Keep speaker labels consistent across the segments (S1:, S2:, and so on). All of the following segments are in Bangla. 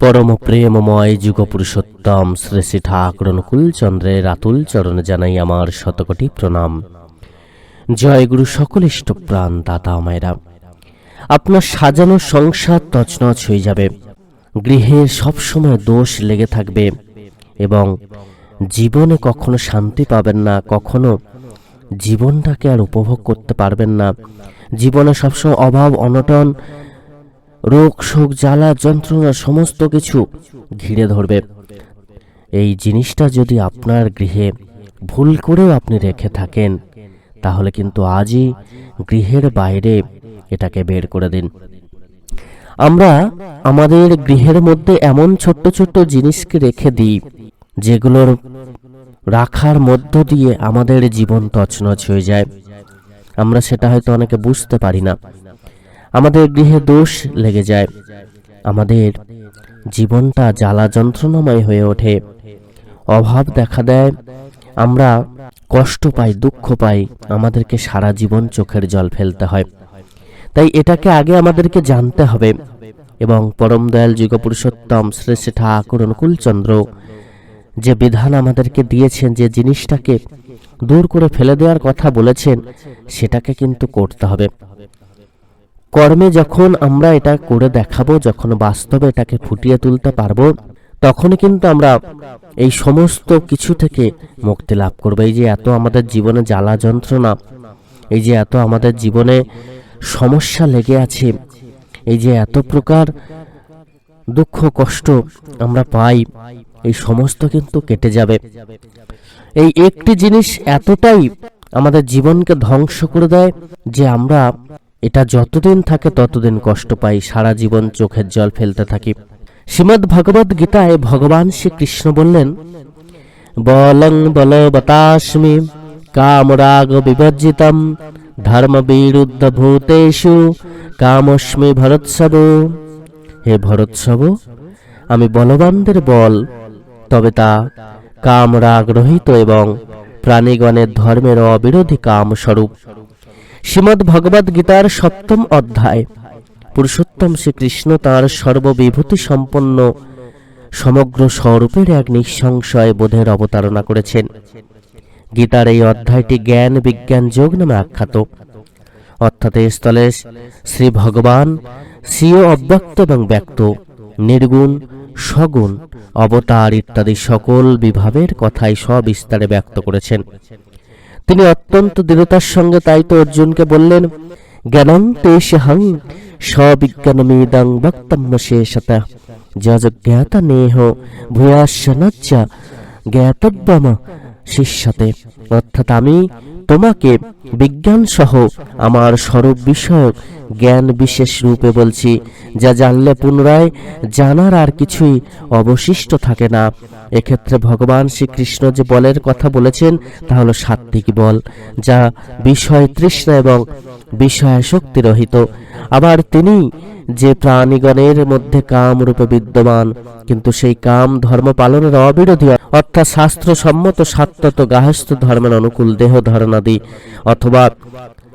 S1: পরম প্রেমময় যুগ পুরুষোত্তম শ্রী শ্রী ঠাকুর অনুকূল চন্দ্রের আতুল চরণে জানাই আমার শতকোটি প্রণাম। জয় গুরু সকল ইষ্টপ্রাণ দাতা মায়েরা। আপনার সাজানো সংসার তছনছ হয়ে যাবে। গৃহে সবসময় দোষ লেগে থাকবে এবং জীবনে কখনো শান্তি পাবেন না, কখনো জীবনটাকে আর উপভোগ করতে পারবেন না। জীবনে সবসময় অভাব, অনটন রোগ, শোক, জ্বালা, যন্ত্রণা, সমস্ত কিছু ঘিরে ধরবে। এই জিনিসটা যদি আপনার গৃহে ভুল করেও আপনি রেখে থাকেন, তাহলে কিন্তু আজই গৃহের বাইরে এটাকে বের করে দিন। আমরা আমাদের গৃহের মধ্যে এমন ছোট্ট ছোট্ট জিনিসকে রেখে দিই, যেগুলোর রাখার মধ্য দিয়ে আমাদের জীবন তছনছ হয়ে যায়। আমরা সেটা হয়তো অনেকে বুঝতে পারি না। আমাদের গৃহে দোষ লেগে যায়। আমাদের জীবনটা জ্বালা যন্ত্রণাময় হয়ে ওঠে। অভাব দেখা দেয়। আমরা কষ্ট পাই, দুঃখ পাই। আমাদেরকে সারা জীবন চোখের জল ফেলতে হয়। তাই এটাকে আগে আমাদেরকে জানতে হবে এবং পরম দয়াল যুগ পুরুষোত্তম শ্রী শ্রী ঠাকুর অনুকূলচন্দ্র যে বিধান আমাদেরকে দিয়েছেন, যে জিনিসটাকে দূর করে ফেলে দেওয়ার কথা বলেছেন, সেটাকে কিন্তু করতে হবে। কর্মে যখন আমরা এটা করে দেখাবো, যখন বাস্তবে এটাকে ফুটিয়ে তুলতে পারব, তখনই কিন্তু আমরা এই সমস্ত কিছু থেকে মুক্তি লাভ করব। এই যে এত আমাদের জীবনে জ্বালা যন্ত্রণা, এই যে এত আমাদের জীবনে সমস্যা লেগে আছে, এই যে এত প্রকার দুঃখ, কষ্ট আমরা পাই, এই সমস্ত কিন্তু কেটে যাবে। এই একটি জিনিস এতটাই আমাদের জীবনকে ধ্বংস করে দেয় যে আমরা এটা যতদিন থাকে ততদিন কষ্ট পাই, সারা জীবন চোখের জল ফেলতে থাকি। শ্রীমদ্ ভগবদ গীতায় ভগবান শ্রীকৃষ্ণ বললেন, বলং বলবতাস্মি কামরাগ বিবর্জিতম ধর্ম বিরুদ্ধ ভূতেষু কামস্মি ভরৎসব। হে ভরৎসব, আমি বলবানদের বল, তবে তা কাম রাগ রহিত এবং প্রাণীগণের ধর্মের অবিরোধী কাম স্বরূপ শ্রীমদ্ ভগবদ গীতার সপ্তম অধ্যায়। পুরুষোত্তম শ্রীকৃষ্ণ তাঁর সর্ববিভূতি সম্পন্ন সমগ্র স্বরূপের এক নিঃসংশয় বোধের অবতারণা করেছেন। গীতার এই অধ্যায়টি জ্ঞান বিজ্ঞান যোগ নামে আখ্যাত। অর্থাৎ এই স্থলে শ্রী ভগবান স্বীয় অব্যক্ত এবং ব্যক্ত, নির্গুণ, সগুণ, অবতার ইত্যাদি সকল বিভাবের কথাই সবিস্তারে ব্যক্ত করেছেন। তিনি অত্যন্ত দৃঢ়তার সঙ্গে তাই তো অর্জুনকে বললেন জ্ঞানং তেষহং সবিজ্ঞানমিদং মেদাং শেষত। যজ্ঞাত নেহ ভূয়াশনচ্চ জ্ঞাতব্যম শিষ্যতে। অর্থাৎ আমি তোমাকে বিজ্ঞান সহ আমার স্বরূপ বিষয়ক জ্ঞান বিশেষ রূপে বলছি, যা জানলে পুনরায় জানার আর কিছুই অবশিষ্ট থাকে না। এক্ষেত্রে ভগবান শ্রীকৃষ্ণ যে বলের কথা বলেছেন, তা হলো সাত্বিক বল, যা বিষয় তৃষ্ণা এবং বিষয় শক্তি রহিত। আবার তিনি যে প্রাণীগণের মধ্যে কাম রূপে বিদ্যমান, কিন্তু সেই কাম ধর্ম পালনের অবিরোধী, অর্থাৎ শাস্ত্রসম্মত সাত্তত গাহস্থ ধর্মের অনুকূল দেহ ধারণাদি অথবা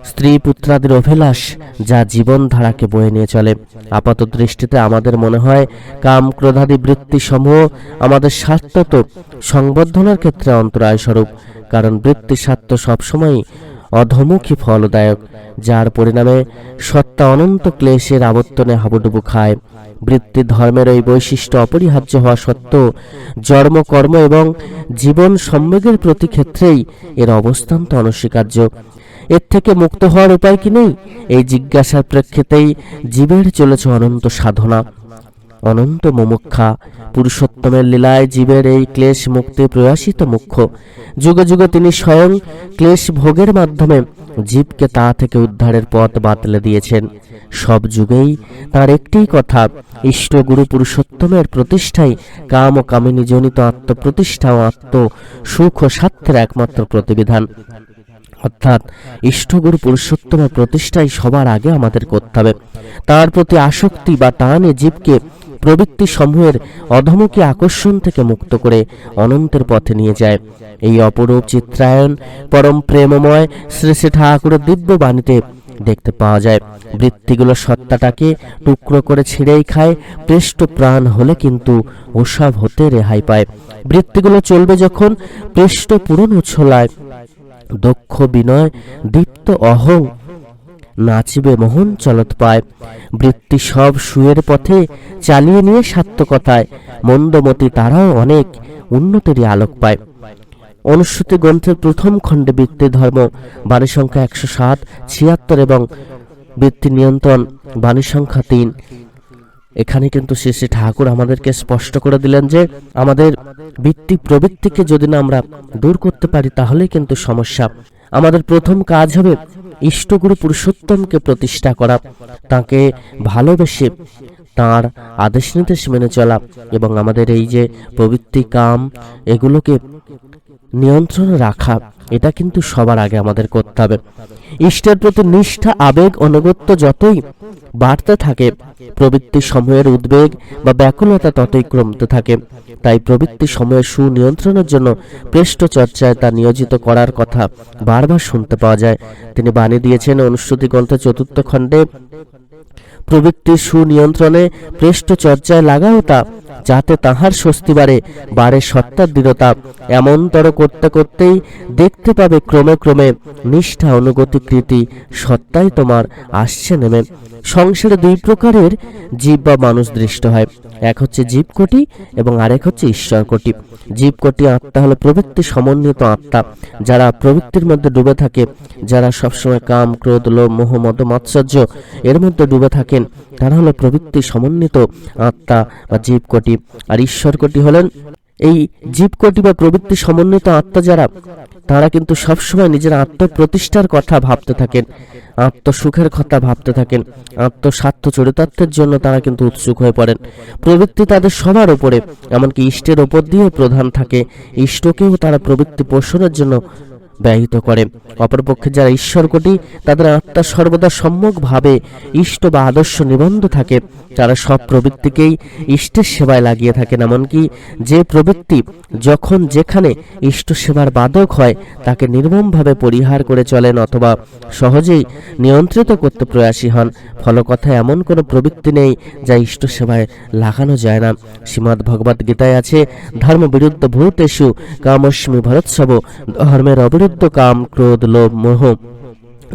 S1: স্ত্রী পুত্রাদের অভিলাষ যা জীবনধারাকে বয়ে নিয়ে চলে। আপাত দৃষ্টিতে আমাদের মনে হয় কাম ক্রোধাদি বৃত্তি সমূহ আমাদের স্বার্থত সংবর্ধনার ক্ষেত্রে অন্তরায় স্বরূপ কারণ বৃত্তি স্বার্থ সবসময় অধমুখী ফলদায়ক, যার পরিণামে সত্তা অনন্ত ক্লেশের আবর্তনে হাবুডুবু খায়। বৃত্তি ধর্মের এই বৈশিষ্ট্য অপরিহার্য হওয়া সত্ত্বেও জন্ম, কর্ম এবং জীবন সম্বেগের প্রতি ক্ষেত্রেই এর অবস্থান তো অনস্বীকার্য। এর থেকে মুক্ত হওয়ার উপায় কি নেই? এই জিজ্ঞাসার প্রেক্ষিতেই জীবের চলেছে অনন্ত সাধনা। অনন্ত মুমুক্ষা। পুরুষোত্তমের লীলায় জীবের এই ক্লেশ মুক্তি প্রয়াসিত মুখ্য। যুগে যুগে তিনি স্বয়ং ক্লেশ ভোগের মাধ্যমে জীবকে তা থেকে উদ্ধারের পথ বাতলে দিয়েছেন। সব যুগেই তার একটিই কথা, ইষ্টগুরু পুরুষোত্তমের প্রতিষ্ঠাই কাম ও কামিনী জনিত আত্মপ্রতিষ্ঠা ও আত্ম সুখ ও স্বার্থের একমাত্র প্রতিবিধান। অর্থাৎ ইষ্টগুরু পুরুষোত্তমের প্রতিষ্ঠাই সবার আগে আমাদের করতে হবে। তার প্রতি আসক্তি বা টানে জীবকে প্রবৃত্তি সমূহের অধমুখী আকর্ষণ থেকে মুক্ত করে অনন্তের পথে নিয়ে যায়। এই অপরূপ চিত্রায়ন পরম প্রেমময় শ্রী শ্রী ঠাকুরের দিব্য বাণীতে দেখতে পাওয়া যায়। বৃত্তিগুলো সত্তাটাকে টুকরো করে ছিঁড়েই খায়, পৃষ্ঠ প্রাণ হলে কিন্তু ওসব হতে রেহাই পায়। বৃত্তিগুলো চলবে যখন পৃষ্ঠ পূরণ উছলায় দক্ষ বিনয়, দীপ্ত অহং নাচিবে মোহন চলত পায়। বৃত্তি সব সুয়ের পথে চালিয়ে নিয়ে সার্থকতায় মন্দমতি তারাও অনেক উন্নতিরই আলোক পায়। অনুশ্রুতি গ্রন্থের প্রথম খণ্ডে বৃত্তি ধর্ম, বাণী সংখ্যা একশো সাত, ছিয়াত্তর এবং বৃত্তি নিয়ন্ত্রণ, বাণী সংখ্যা তিন। এখানে কিন্তু শ্রী শ্রী ঠাকুর আমাদেরকে স্পষ্ট করে দিলেন যে, আমাদের বৃত্তি প্রবৃত্তিকে যদি না আমরা দূর করতে পারি তাহলেই কিন্তু সমস্যা। আমাদের প্রথম কাজ হবে ইষ্টগুরু পুরুষোত্তমকে প্রতিষ্ঠা করা, তাকে ভালোবেসে তাঁর আদেশ নির্দেশ মেনে চলা এবং আমাদের এই যে প্রবৃত্তি কাম, এগুলোকে নিয়ন্ত্রণ রাখা এটা কিন্তু সবার আগে আমাদের করতে হবে। ইষ্টের প্রতি নিষ্ঠা, আবেগ, অনুগত্য যতই বাড়তে থাকে, প্রবৃত্তি সময়ের উদ্বেগ বা ব্যাকুলতা ততই ক্রমতে থাকে। তাই প্রবৃত্তি সময়ের সুনিয়ন্ত্রণের জন্য পৃষ্ঠ চর্চায় তা নিয়োজিত করার কথা বারবার শুনতে পাওয়া যায়। তিনি বাণী দিয়েছেন অনুশ্রুতি গ্রন্থ চতুর্থ খণ্ডে প্রবৃত্তির সুনিয়ন্ত্রণে পৃষ্ঠচর্যায় লাগাও তা, যাতে তাহার স্বস্তি বাড়ে বাড়ে সত্তার দৃঢ়তা। এমনতর করতে করতেই দেখতে পাবে ক্রমে ক্রমে নিষ্ঠা অনুগতি কৃতি সত্তাই তোমার আসছে নেমে। সংসারে দুই প্রকারের জীব বা মানুষ দৃষ্ট হয়। এক হচ্ছে জীবকোটি এবং আরেক হচ্ছে ঈশ্বর কোটি জীবকোটি আত্মা হলো প্রবৃত্তি সমন্বিত আত্মা। যারা প্রবৃত্তির মধ্যে ডুবে থাকে, যারা সবসময় কাম, ক্রোধ, লোভ, মোহ, মদ, মাৎসর্য এর মধ্যে ডুবে থাকেন, তারা হলো প্রবৃত্তি সমন্বিত আত্মা বা জীবকোটি। আর ঈশ্বর কোটি হলেন এই জীবকোটি বা প্রবৃত্তি সমন্বিত আত্মা যারা, তারা কিন্তু সবসময় নিজের আত্মপ্রতিষ্ঠার কথা ভাবতে থাকেন, আত্মসুখের কথা ভাবতে থাকেন আত্মস্বার্থ চরিতার্থের জন্য তারা কিন্তু উৎসুক হয়ে পড়েন। প্রবৃত্তি তাদের সবার উপরে, এমনকি ইষ্টের ওপর দিয়েও প্রধান থাকে। ইষ্টকেও তারা প্রবৃত্তি পোষণের জন্য ব্যয়িত করে। অপরপক্ষে যারা ঈশ্বর কোটি তাদের আত্মা সর্বদা সম্যকভাবে ইষ্ট বা আদর্শ নিবন্ধ থাকে। তারা সব প্রবৃত্তিকেই ইষ্টের সেবায় লাগিয়ে থাকেন, এমনকি যে প্রবৃত্তি যখন যেখানে ইষ্ট সেবার বাদক হয়, তাকে নির্মমভাবে পরিহার করে চলেন অথবা সহজেই নিয়ন্ত্রিত করতে প্রয়াসী হন। ফলকথা এমন কোনো প্রবৃত্তি নেই যা ইষ্ট সেবায় লাগানো যায় না। শ্রীমদ্ ভগবদ গীতায় আছে ধর্ম বিরুদ্ধ ভূতেষু কামস্মী ভরৎসব, ধর্মের অবিরুদ্ধ কাম, ক্রোধ, লোভ, মোহ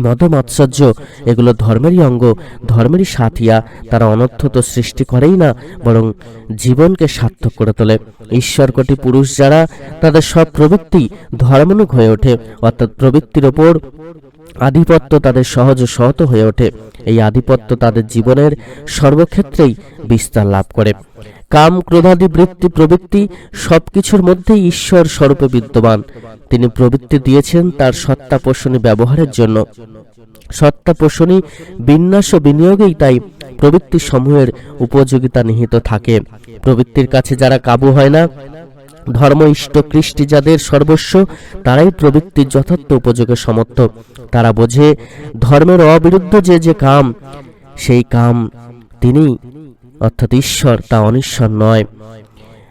S1: মদ মাৎসর্য এগুলো ধর্মেরই অঙ্গ, ধর্মেরই সাথিয়া তারা অনর্থ তো সৃষ্টি করেই না, বরং জীবনকে সার্থক করে তোলে। ঈশ্বর কোটি পুরুষ যারা, তাদের সব প্রবৃত্তি ধর্মানুগ হয়ে ওঠে, অর্থাৎ প্রবৃত্তির ওপর আধিপত্য তাদের সহজ সহত হয়ে ওঠে। এই আধিপত্য তাদের জীবনের সর্বক্ষেত্রেই বিস্তার লাভ করে। কাম, ক্রোধাদি, বৃত্তি, প্রবৃত্তি, সবকিছুর মধ্যেই ঈশ্বর স্বরূপে বিদ্যমান তিনি প্রবৃত্তি দিয়েছেন তার সত্তা পোষণী ব্যবহারের জন্য। সত্তা পোষণী, বিন্যাস ও বিনিয়োগেই তাই প্রবৃত্তি সমূহের উপযোগিতা নিহিত থাকে। প্রবৃত্তির কাছে যারা কাবু হয় না, ধর্ম, ইষ্ট, কৃষ্টি যাদের সর্বস্ব, তারাই প্রবৃত্তির যথার্থ উপযোগের সমর্থ তারা বোঝে, ধর্মের অবিরুদ্ধ যে যে কাম, সেই কাম তিনি অর্থাৎ ঈশ্বর তা অনিশ্বর নয়।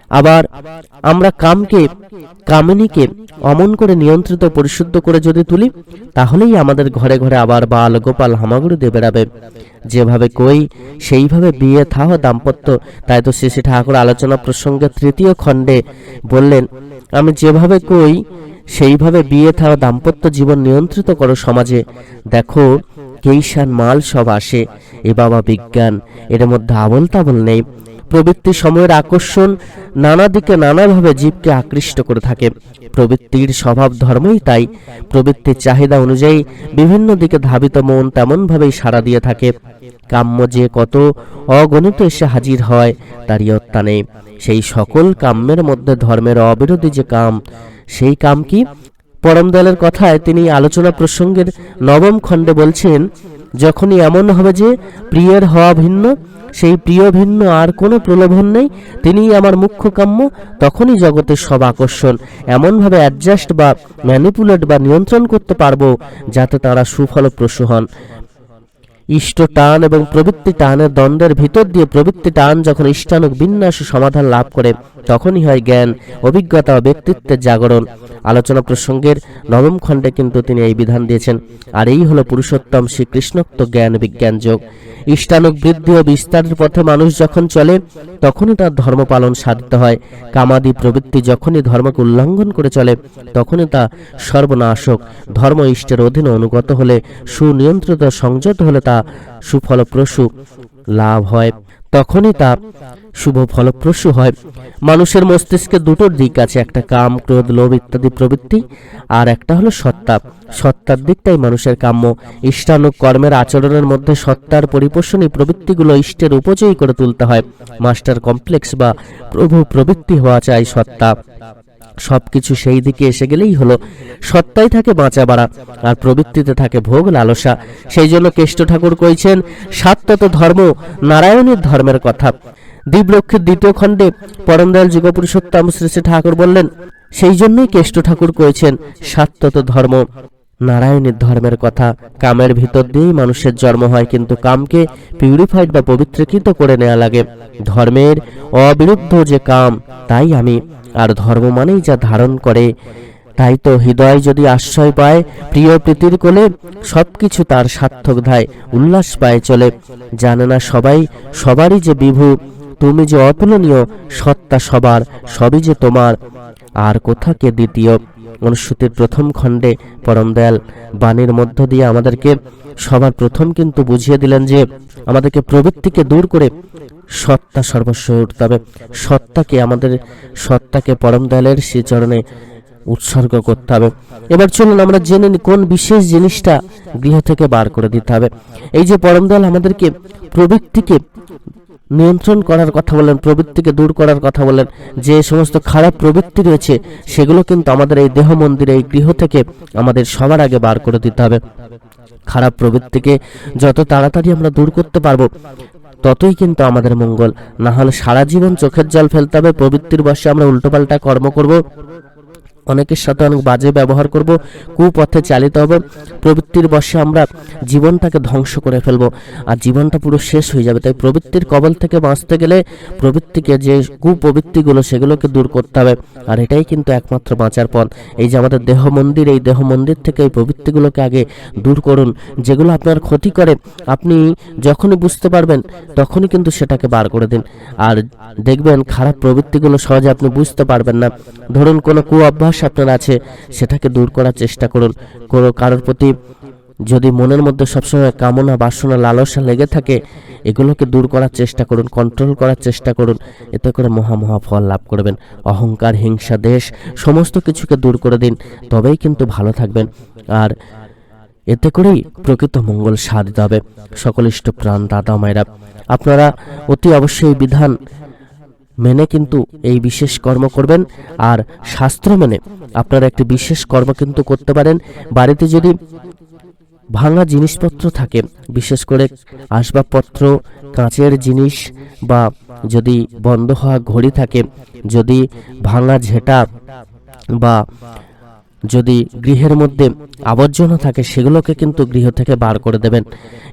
S1: আবার আমরা কামকে, কামিনীকে অমন করে নিয়ন্ত্রিত পরিশুদ্ধ করে যদি তুলি, তাহলেই আমাদের ঘরে ঘরে আবার বাল, গোপাল, হামাগুড়ি দিয়ে বেড়াবে। যেভাবে কই, সেইভাবে বিয়ে থাহ দাম্পত্য। তাই তো শ্রী শ্রী ঠাকুর আলোচনা প্রসঙ্গে তৃতীয় খণ্ডে বললেন, আমি যেভাবে কই, সেইভাবে বিয়ে থাও দাম্পত্য জীবন নিয়ন্ত্রিত করো সমাজে। দেখো কেইশান মাল সব আসে। এ বাবা বিজ্ঞান, এর মধ্যে আবল তাবল নেই। প্রবৃত্তি সময়ের আকর্ষণ নানা দিকে নানাভাবে জীবকে আকৃষ্ট করে থাকে। প্রবৃত্তির স্বভাব ধর্মই তাই। প্রবৃত্তির চাহিদা অনুযায়ী বিভিন্ন দিকে ধাবিত মন তেমনভাবেই সাড়া দিয়ে থাকে। কাম্য যে কত অগণিত এসে হাজির হয়, তারই অত্যা নেই সেই সকল কাম্যের মধ্যে ধর্মের অবিরোধী যে কাম, সেই কাম কি? পরম দয়ালের কথায় তিনি আলোচনা প্রসঙ্গের নবম খণ্ডে বলছেন, যখনই এমন হবে যে প্রিয়ের হওয়া ভিন্ন, সেই প্রিয় ভিন্ন আর কোনো প্রলোভন নেই, তিনিই আমার মুখ্য কাম্য, তখনই জগতের সব আকর্ষণ। এমনভাবে অ্যাডজাস্ট বা ম্যানিপুলেট বা নিয়ন্ত্রণ করতে পারব, যাতে তারা সুফলপ্রসূ হন। ইষ্ট টান এবং প্রবৃত্তি টানের দ্বন্দ্বের ভিতর দিয়ে প্রবৃত্তি টান যখন ইষ্টানুক বিন্যাস সমাধান লাভ করে, তখনই হয় জ্ঞান, অভিজ্ঞতা ও ব্যক্তিত্বের জাগরণ। আলোচনা প্রসঙ্গের নবম খণ্ডে কিন্তু তিনি এই বিধান দিয়েছেন, আর এই হলো পুরুষোত্তম শ্রীকৃষ্ণোক্ত জ্ঞান বিজ্ঞান যোগ। ইষ্টানুক বৃদ্ধি ও বিস্তারের পথে মানুষ যখন চলে, তখনই তার ধর্ম পালন সাধিত হয়। কামাদি প্রবৃত্তি যখনই ধর্মকে উল্লঙ্ঘন করে চলে, তখনই তা সর্বনাশক ধর্ম ইষ্টের অধীনে অনুগত হলে, সুনিয়ন্ত্রিত সংযত হলে তা সুফলপ্রসূ লাভ হয়। তখনই তা শুভ ফলপ্রসূ হয়। মানুষের মস্তিষ্কে দুটো দিক আছে, একটা কাম, ক্রোধ, লোভ ইত্যাদি প্রবৃত্তি, আর একটা হলো সত্তা। সত্তার দিকটাই মানুষের কাম্য। ইষ্টানুক কর্মের আচরণের মধ্যে সত্তার পরিপোষণী প্রবৃত্তিগুলো ইষ্টের উপজয়ী করে তুলতে হয়। মাস্টার কমপ্লেক্স বা প্রভু প্রবৃত্তি হওয়া চাই সত্তা। সবকিছু সেই দিকে এসে গেলেই হলো। সত্তাই থাকে বাঁচা বাড়া, আর প্রবৃত্তিতে থাকে ভোগ লালসা। সেই জন্য কেষ্ট ঠাকুর কইছেন, সাত্তত ধর্ম নারায়ণের ধর্মের কথা। দ্বীপলক্ষের দ্বিতীয় খণ্ডে পরমদয়াল যুগপুরুষোত্তম শ্রী শ্রী ঠাকুর বললেন, সেই জন্যই কেষ্ট ঠাকুর কয়েছেন সাত্তত ধর্ম। নারায়ণের ধর্মের কথা। কামের ভিতর দিয়েই মানুষের জন্ম হয়, কিন্তু কামকে পিউরিফাইড বা পবিত্রকৃত করে নেওয়া লাগে। ধর্মের অবিরুদ্ধ যে কাম, তাই আমি। আর ধর্ম মানেই যা ধারণ করে, তাই তো হৃদয় যদি আশ্রয় পায়, প্রিয় প্রীতির কোলে সবকিছু তার সার্থক ধায়, উল্লাস পায় চলে। জানে না সবাই, সবারই যে বিভু তুমি যে অতুলনীয়, সত্তা সবার, সবই যে তোমার। আর কোথা কে দ্বিতীয়? অনুশ্রুতির প্রথম খণ্ডে পরম দয়াল বাণীর মধ্য দিয়ে আমাদেরকে সবার প্রথম কিন্তু বুঝিয়ে দিলেন যে আমাদেরকে প্রবৃত্তিকে দূর করে সত্তা সর্বস্ব উঠতে হবে। সত্তাকে আমাদের সত্তাকে পরম দয়ালের শ্রীচরণে উৎসর্গ করতে হবে। এবার চলুন আমরা জেনে নিই কোন বিশেষ জিনিসটা গৃহ থেকে বার করে দিতে হবে। এই যে পরম দয়াল আমাদেরকে প্রবৃত্তিকে নিয়ন্ত্রণ করার কথা বলেন, প্রবৃত্তিকে দূর করার কথা বলেন, যে সমস্ত খারাপ প্রবৃত্তি রয়েছে, সেগুলো কিন্তু আমাদের এই দেহ মন্দিরে, এই গৃহ থেকে আমাদের সবার আগে বার করে দিতে হবে। খারাপ প্রবৃত্তিকে যত তাড়াতাড়ি আমরা দূর করতে পারব, ততই কিন্তু আমাদের মঙ্গল। না হলে সারা জীবন চোখের জল ফেলতে হবে, প্রবৃত্তির বসে আমরা উল্টোপাল্টা কর্ম করব। অনেকের সাথে অনেক বাজে ব্যবহার করব, কুপথে চালিত হব, প্রবৃত্তির বশে আমরা জীবনটাকে ধ্বংস করে ফেলব আর জীবনটা পুরো শেষ হয়ে যাবে। তাই প্রবৃত্তির কবল থেকে বাঁচতে গেলে প্রবৃত্তিকে যে কুপ্রবৃত্তিগুলো সেগুলোকে দূর করতে হবে আর এটাই কিন্তু একমাত্র বাঁচার পথ। এই যে আমাদের দেহ মন্দির, এই দেহ মন্দির থেকে এই প্রবৃত্তিগুলোকে আগে দূর করুন, যেগুলো আপনার ক্ষতি করে, আপনি যখনই বুঝতে পারবেন তখনই কিন্তু সেটাকে বার করে দিন। আর দেখবেন খারাপ প্রবৃত্তিগুলো সহজে আপনি বুঝতে পারবেন না। ধরুন কোনো কু অভ্যাস আপনার আছে, সেটাকে দূর করার চেষ্টা করুন। কোনো কারোর প্রতি যদি মনের মধ্যে সবসময় কামনা, বাসনা, লালসা লেগে থাকে, এগুলোকে দূর করার চেষ্টা করুন কন্ট্রোল করার চেষ্টা করুন। এতে করে মহা মহা ফল লাভ করবেন। অহংকার, হিংসা, দেশ, সমস্ত কিছুকে দূর করে দিন। তবেই কিন্তু ভালো থাকবেন। আর এতে করেই প্রকৃত মঙ্গল সাধিত হবে। সকল ইষ্ট প্রাণ দাদা মায়েরা, আপনারা অতি অবশ্যই বিধান মেনে কিন্তু এই বিশেষ কর্ম করবেন আর শাস্ত্র মেনে আপনারা একটি বিশেষ কর্ম কিন্তু করতে পারেন। বাড়িতে যদি ভাঙা জিনিসপত্র থাকে, বিশেষ করে আসবাবপত্র, কাঁচের জিনিস বা যদি বন্ধ হওয়া ঘড়ি থাকে, যদি ভাঙা ঝেটা বা যদি গৃহের মধ্যে আবর্জনা থাকে, সেগুলোকে কিন্তু গৃহ থেকে বার করে দেবেন।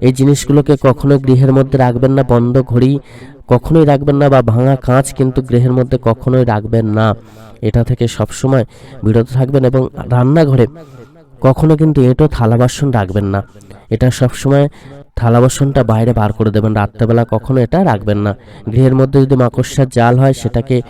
S1: এই জিনিসগুলোকে কখনো গৃহের মধ্যে রাখবেন না, বন্ধ ঘড়ি কখনোই রাখবেন না বা ভাঙা কাঁচ কিন্তু গৃহের মধ্যে কখনোই রাখবেন না। এটা থেকে সবসময় বিরত থাকবেন এবং রান্নাঘরে কখনো কিন্তু এটো, থালা বাসন রাখবেন না। এটা সবসময় থালা বাসনটা বাইরে বার করে দেবেন। রাত্রেবেলা কখনো এটা রাখবেন না। গৃহের মধ্যে যদি মাকড়সার জাল হয়, সেটাকে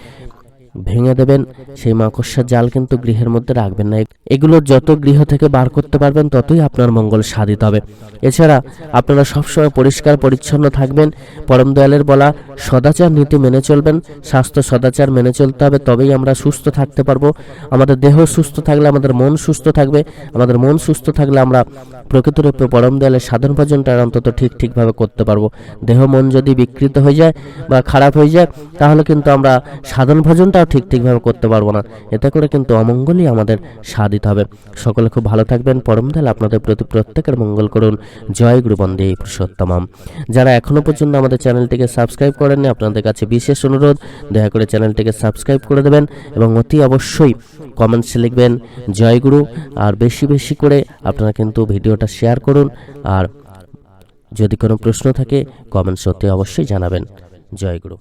S1: ভেঙে দেবেন। সেই মাকড়সার জাল কিন্তু গৃহের মধ্যে রাখবেন না। এগুলো যত গৃহ থেকে বার করতে পারবেন, ততই আপনার মঙ্গল সাধিত হবে। এছাড়া আপনারা সবসময় পরিষ্কার, পরিচ্ছন্ন থাকবেন। পরম দয়ালের বলা, সদাচার নীতি মেনে চলবেন। স্বাস্থ্য সদাচার মেনে চলতে হবে, তবেই আমরা সুস্থ থাকতে পারব। আমাদের দেহ সুস্থ থাকলে আমাদের মন সুস্থ থাকবে। আমাদের মন সুস্থ থাকলে আমরা প্রকৃতরূপে পরম দয়ালের সাধন ভজনটা অন্তত ঠিক, ঠিকভাবে করতে পারব। দেহ মন যদি বিকৃত হয়ে যায় বা খারাপ হয়ে যায়, তাহলে কিন্তু আমরা সাধন ভজনটাও ঠিক ঠিকভাবে করতে পারব না। এতে করে কিন্তু অমঙ্গলই আমাদের সাধিত হবে। সকলে খুব ভালো থাকবেন। পরম দয়াল আপনাদের প্রতি প্রত্যেকের মঙ্গল করুন। জয় গুরু বন্দে পুরুষোত্তমাম। যারা এখনও পর্যন্ত আমাদের চ্যানেলটিকে সাবস্ক্রাইব করেননি, আপনাদের কাছে বিশেষ অনুরোধ, দয়া করে চ্যানেলটিকে সাবস্ক্রাইব করে দেবেন এবং অতি অবশ্যই কমেন্টসে লিখবেন, জয় গুরু। আর বেশি বেশি করে আপনারা কিন্তু ভিডিওটা শেয়ার করুন। আর যদি কোনো প্রশ্ন থাকে কমেন্টস অতি অবশ্যই জানাবেন। জয় গুরু।